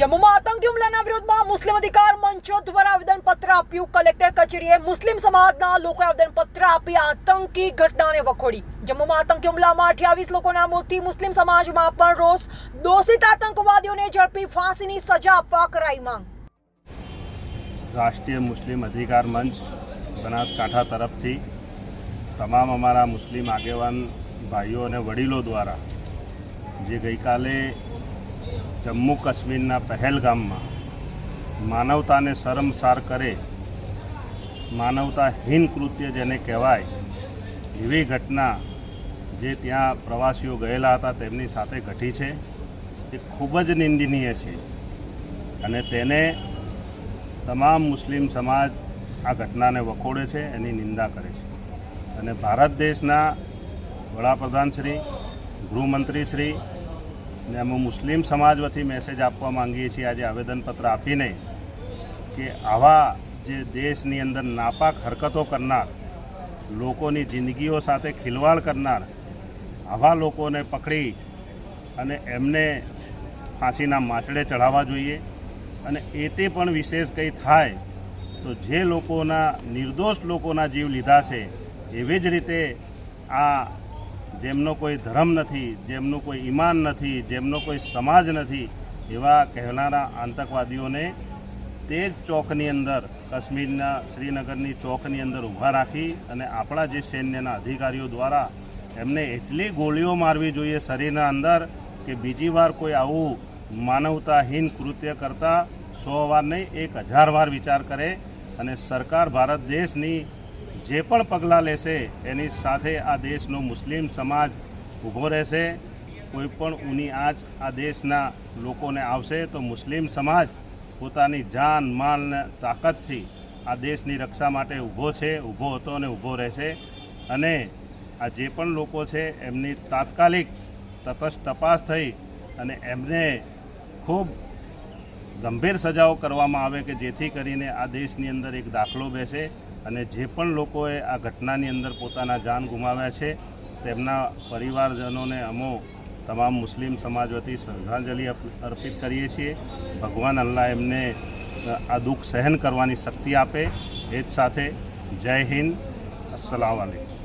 જમ્મુમાં આતંકી હુમલાના વિરોધમાં મુસ્લિમ અધિકાર મંચો દ્વારા આવેદનપત્ર આપ્યું. કલેક્ટર કચેરીએ મુસ્લિમ સમાજના લોકોએ આવેદનપત્ર આપી આતંકી ઘટનાને વખોડી. જમ્મુમાં આતંકી હુમલામાં અઠ્યાવીસ લોકોના મોતથી મુસ્લિમ સમાજમાં પણ રોષ. દોષિત આતંકવાદીઓને ઝડપી ફાંસીની સજા આપવા કરાઈ માંગ. રાષ્ટ્રીય મુસ્લિમ અધિકાર મંચ બનાસકાંઠા તરફથી તમામ અમારા મુસ્લિમ આગેવાન ભાઈઓ અને વડીલો દ્વારા જે ગઈકાલે જમ્મુ કાશ્મીરના પહેલગામમાં માનવતાને શરમસાર કરે, માનવતાહીન કૃત્ય જેને કહેવાય, એવી ઘટના જે ત્યાં પ્રવાસીઓ ગયેલા હતા તેમની સાથે ઘટી છે. એ ખૂબ જ નિંદનીય છે. અને તેને તમામ મુસ્લિમ સમાજ આ ઘટનાને વખોડે છે, એની નિંદા કરે છે. અને ભારત દેશના વડાપ્રધાન શ્રી, ગૃહમંત્રી શ્રી ને અમે મુસ્લિમ સમાજ વતી મેસેજ આપવા માંગીએ છીએ, આજે આવેદનપત્ર આપીને કે આવા જે દેશની અંદર નાપાક હરકતો કરનાર, લોકોની જિંદગીઓ સાથે ખિલવાડ કરનાર, આવા લોકોને પકડી અને એમને ફાંસીના માચડે ચઢાવવા જોઈએ અને એ તે પણ વિશેષ કંઈ થાય તો જે લોકોના, નિર્દોષ લોકોના જીવ લીધા છે, એવી જ રીતે આ જેમનો કોઈ ધર્મ નથી, જેમનું કોઈ ઈમાન નથી, જેમનો કોઈ સમાજ નથી, એવા કહેનારા આતંકવાદીઓને તે જ ચોકની અંદર, કાશ્મીરના શ્રીનગરની ચોકની અંદર ઊભા રાખી અને આપણા જે સૈન્યના અધિકારીઓ દ્વારા એમને એટલી ગોળીઓ મારવી જોઈએ શરીરના અંદર કે બીજી વાર કોઈ આવું માનવતાહીન કૃત્ય કરતાં સો વાર નહીં, એક હજાર વાર વિચાર કરે અને સરકાર ભારત દેશની જે પણ પગલાં લેશે, એની સાથે આ દેશનો મુસ્લિમ સમાજ ઊભો રહેશે. કોઈ પણ ઊની આંચ આ દેશના લોકોને આવશે તો મુસ્લિમ સમાજ પોતાની જાન, માલ ને તાકાતથી આ દેશની રક્ષા માટે ઊભો છે, ઊભો હતો અને ઊભો રહેશે. અને આ જે પણ લોકો છે, એમની તાત્કાલિક તપસ તપાસ થઈ અને એમને ખૂબ ગંભીર સજાઓ કરવામાં આવે કે જેથી કરીને આ દેશની અંદર એક દાખલો બેસે અને જે પણ લોકોએ આ ઘટનાની અંદર પોતાના જાન ગુમાવ્યા છે, તેમના પરિવારજનોને અમો તમામ મુસ્લિમ સમાજ વતી શ્રદ્ધાંજલિ અર્પિત કરીએ છીએ. ભગવાન અલ્લાહ એમને આ દુઃખ સહન કરવાની શક્તિ આપે. એ જ સાથે જય હિન્દ. અસલામ વાલેકુમ.